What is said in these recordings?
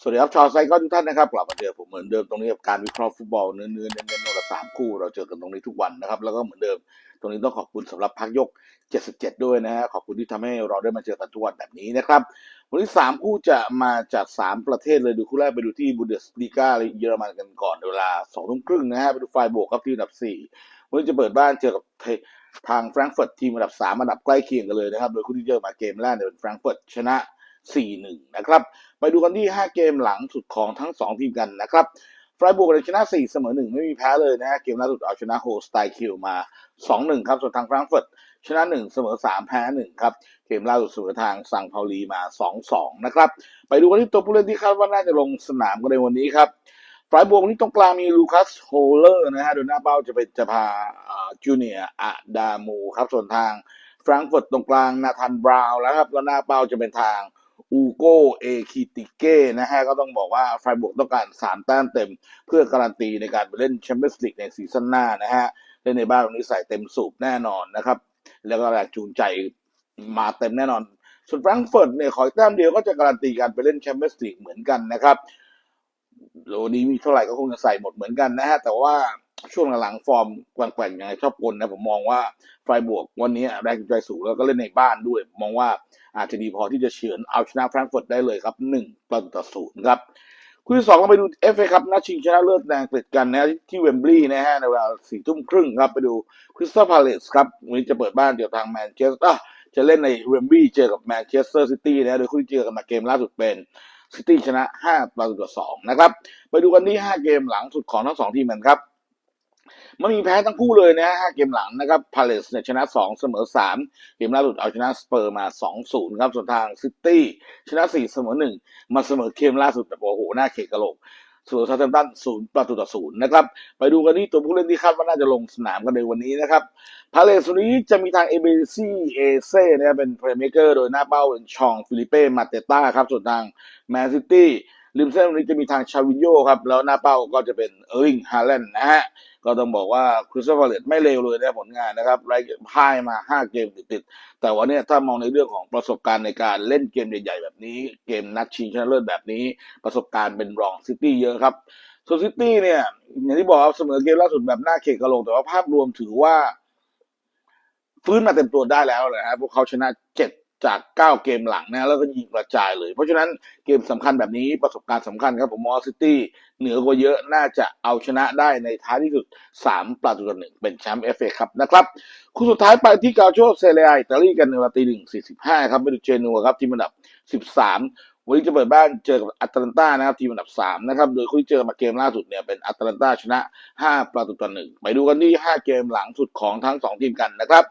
สวัสดีครับชาวไซก็ทุกท่านนะครับกลับมาเจอผมเหมือนเดิมตรงนี้กับการวิเคราะห์ฟุตบอลเนื้อเนื้อเน้นเน้นละสามคู่เราเจอกันตรงนี้ทุกวันนะครับแล้วก็เหมือนเดิม ตรงนี้ต้องขอบคุณสำหรับพักยก 77 ด้วยนะฮะขอบคุณที่ทำให้เราได้มาเจอกันทุกวันแบบนี้นะครับวันนี้สามคู่จะมาจากสามประเทศเลยดูคู่แรกไปดูที่บูเดสลีกาเยอรมันกันก่อนเวลาสองทุ่มครึ่งนะฮะไปดูไฟโบกครับที่อันดับสี่วันนี้จะเปิดบ้านเจอกับทางแฟรงก์เฟิร์ตทีมอันดับสามอันดับใกล้เคียงกันเลยนะครับโดยคู่ที่เจอมาเกมแรกเนี่ยเป็นแฟรงก์เฟิร์ตชนะ 4-1 นะครับ ไปดูกันที่ 5 เกมหลังสุดของทั้ง 2 ทีมกันนะครับฟรายบูร์กชนะ 4 เสมอ 1 ไม่มีแพ้เลยนะฮะเกมล่าสุดเอาชนะโฮสไตคิวมา 2-1 ครับส่วนทางแฟรงก์เฟิร์ตชนะ 1 เสมอ 3 แพ้ 1 ครับ เกมล่าสุดเสมอทางซังเปาลีมา 2-2 นะครับ ไปดูกันที่ตัวผู้เล่นที่คาดว่าน่าจะลงสนามกันในวันนี้ครับฟรายบวกนี่ตรงกลางมีลูคัสโฮเลอร์นะฮะโดยหน้าเป้าจะเป็นจะพาจูเนียอะดามูครับส่วนทางแฟรงก์เฟิร์ตตรงกลางนาธานบราวน์แล้วครับแล้วหน้าเป้าจะเป็นทาง อูโกเอคิติเก้นะฮะก็ต้องบอกว่าไฟบวกต้องการสามแต้มเต็ม เพื่อการันตีในการไปเล่นแชมเปี้ยนส์ลีกในซีซั่นหน้านะฮะเล่นในบ้านวันนี้ใส่เต็มสูบแน่นอนนะครับ แล้วก็แรงจูงใจมาเต็มแน่นอน ส่วนแฟรงก์เฟิร์ตเนี่ยขออีกแต้มเดียวก็จะการันตีการไปเล่นแชมเปี้ยนส์ลีกเหมือนกันนะครับโลนี้มีเท่าไหร่ก็คงจะใส่หมดเหมือนกันนะฮะแต่ว่า ช่วงหลังๆฟอร์มแกว่งๆยังไงชอบกลนะผมมองว่าไฟบวกวันนี้แรงจูงใจสูงแล้วก็เล่นในบ้านด้วย มองว่าอาจจะดีพอที่จะเฉือนเอาชนะแฟรงก์เฟิร์ตได้เลยครับหนึ่งประตูต่อศูนย์ครับคู่ที่สองเราไปดูเอฟเอครับนัดชิงชนะเลิศแดงเกฤษกันนะที่เวมบลีย์นะฮะในเวลาสี่ทุ่มครึ่งครับไปดูคริสตัลพาเลสครับวันนี้จะเปิดบ้านเดี๋ยวทางแมนเชสเตอร์จะเล่นในเวมบลีย์เจอกับแมนเชสเตอร์ซิตี้นะโดยคู่ที่เจอกันมาเกมล่าสุดเป็นซิตี้ชนะห้าประตูต่อสองนะครับ ไปดูกันที่ห้าเกมหลังสุดของทั้งสองทีมกันครับ มันมีแพ้ทั้งคู่เลยนะฮะห้าเกมหลังนะครับพาเลสเนี่ยชนะสองเสมอสามเกมล่าสุดเอาชนะสเปอร์มาสองศูนย์ครับส่วนทางซิตี้ชนะสี่เสมอหนึ่งมาเสมอเกมล่าสุดแบบโอ้โหหน้าเขกกระโหลกส่วนซาเทมตันศูนย์ประตูต่อศูนย์นะครับ ไปดูกันที่ตัวผู้เล่นที่คาดว่าน่าจะลงสนามกันในวันนี้นะครับ พาเลสวันนี้จะมีทางเอเบซีเอเซ่นะครับเป็นเพลย์เมเกอร์โดยหน้าเป้าเป็นชองฟิลิเป้มาเตต้าครับ ส่วนทางแมนซิตี้ ริมเส้นวันนี้จะมีทางชาวินโยครับ แล้วหน้าเป้าก็จะเป็นเออร์ลิงฮาแลนด์นะฮะ ก็ต้องบอกว่าคริสตเฟอร์เลตไม่เลวเลยนะผลงานนะครับไล่พ่ายมา 5 เกมติดๆ แต่ว่าเนี่ยถ้ามองในเรื่องของประสบการณ์ในการเล่นเกมใหญ่ๆ แบบนี้ เกมนัดชิงชนะเลิศแบบนี้ ประสบการณ์เป็นรองซิตี้เยอะครับส่วนซิตี้เนี่ย อย่างที่บอกครับเสมอเกมล่าสุดแบบหน้าเขกกระโหลกแต่ว่าภาพรวมถือว่า ฟื้นมาเต็มตัวได้แล้วนะฮะพวกเขาชนะเจ็ด จากเก้าเกมหลังนะแล้วก็ยิงกระจายเลย เพราะฉะนั้นเกมสำคัญแบบนี้ประสบการณ์สำคัญครับผมมองซิตี้เหนือกว่าเยอะน่าจะเอาชนะได้ในท้ายที่สุดสามประตูต่อหนึ่งเป็นแชมป์เอฟเอครับนะครับคู่สุดท้ายไปที่กาโชเซเรียอิตาลีกันในเวลาตีหนึ่งสี่สิบห้าครับไปดูเจนัวครับทีมอันดับสิบสามวันนี้จะเปิดบ้านเจอกับอัตแลนตานะครับทีมอันดับสามนะครับโดยคู่ที่เจอมาเกมล่าสุดเนี่ยเป็นอัตแลนตาชนะห้าประตูต่อหนึ่งไปดูกันที่ห้าเกมหลังสุดของทั้งสองทีมกันนะครับ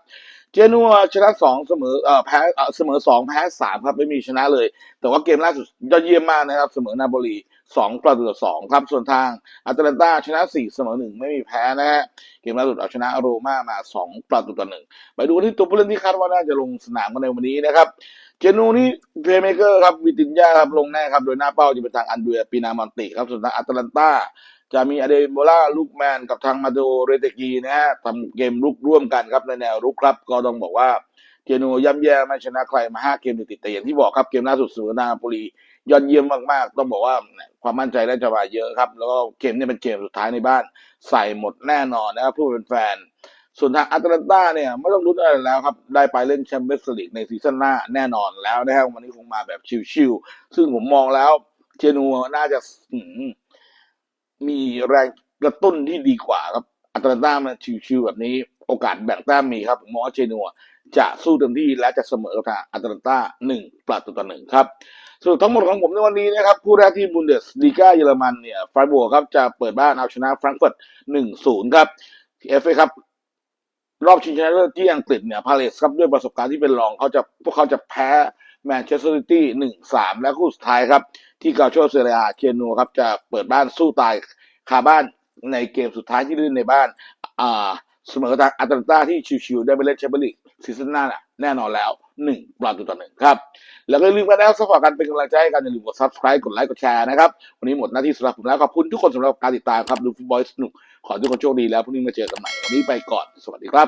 เจนัวชนะสองเสมอเอ่อแพ้เอ่อเสมอสองแพ้สามครับไม่มีชนะเลย แต่ว่าเกมล่าสุดยอดเยี่ยมมากนะครับ เสมอนาโปลีสองประตูต่อสองครับส่วนทางอัตแลนตาชนะสี่เสมอหนึ่งไม่มีแพ้นะฮะเกมล่าสุดเอาชนะโรม่ามาสองประตูต่อหนึ่งไปดูที่ตัวผู้เล่นที่คาดว่าน่าจะลงสนามกันในวันนี้นะครับเจนูนี่เพลย์เมเกอร์ครับวิตินยาครับลงแน่ครับโดยหน้าเป้าจะเป็นทางอันเดรียปีนามอนติครับส่วนทางอัตแลนตา จะมีอเดโมล่าลูกแมนกับทางมาโดเรเตกีนะฮะทำเกมลุกร่วมกันครับในแนวรุกครับ ก็ต้องบอกว่าเจนูย่ำแย่ไม่ชนะใครมาห้าเกมติดแต่อย่างที่บอกครับเกมล่าสุดเสมอนาโปลียอดเยี่ยมมากๆ ต้องบอกว่าความมั่นใจได้จะมาเยอะครับ แล้วก็เกมนี้เป็นเกมสุดท้ายในบ้าน ใส่หมดแน่นอนนะครับผู้เป็นแฟน ส่วนทางอัตแลนตาเนี่ยไม่ต้องรุ้นอะไรแล้วครับ ได้ไปเล่นแชมเปี้ยนส์ลีกในซีซั่นหน้าแน่นอนแล้วนะครับวันนี้คงมาแบบชิวๆซึ่งผมมองแล้วเจนัวน่าจะ มีแรงกระตุ้นที่ดีกว่าครับอัตแลนตามันชิวๆแบบนี้โอกาสแบ่งแต้มมีครับมอเจนัวจะสู้เต็มที่และจะเสมอกับทาอัตแลนตาหนึ่งประตูต่อหนึ่งครับสรุปทั้งหมดของผมในวันนี้นะครับคู่แรกที่บุนเดสลีกาเยอรมันเนี่ยไฟบวกครับจะเปิดบ้านเอาชนะแฟรงก์เฟิร์ตหนึ่งศูนย์ครับเอฟเอครับ รอบชิงชนะเลิศที่อังกฤษเนี่ยพาเลสครับด้วยประสบการณ์ที่เป็นรองเขาจะพวกเขาจะแพ้แมนเชสเตอร์ซิตี้หนึ่งสามและคู่สุดท้ายครับ ที่กาโชเซเรียเคียนูครับจะเปิดบ้านสู้ตายคาบ้านในเกมสุดท้ายที่เล่นในบ้านอ่าเสมอทางอัตแลนตาที่ชิวๆได้ไปเล่นแชมเปี้ยนลีกซีซั่นหน้าน่ะแน่นอนแล้วหนึ่งประตูต่อหนึ่งครับ แล้วก็ลืมกันแล้วสมัครกันเป็นกำลังใจให้กันอย่าลืมกด subscribe กดไลค์กดแชร์นะครับ วันนี้หมดหน้าที่สำหรับผมแล้ว ขอบคุณทุกคนสำหรับการติดตามครับ ดูฟุตบอลสนุก ขอทุกคนโชคดีแล้วพรุ่งนี้มาเจอกันใหม่ วันนี้ไปก่อน สวัสดีครับ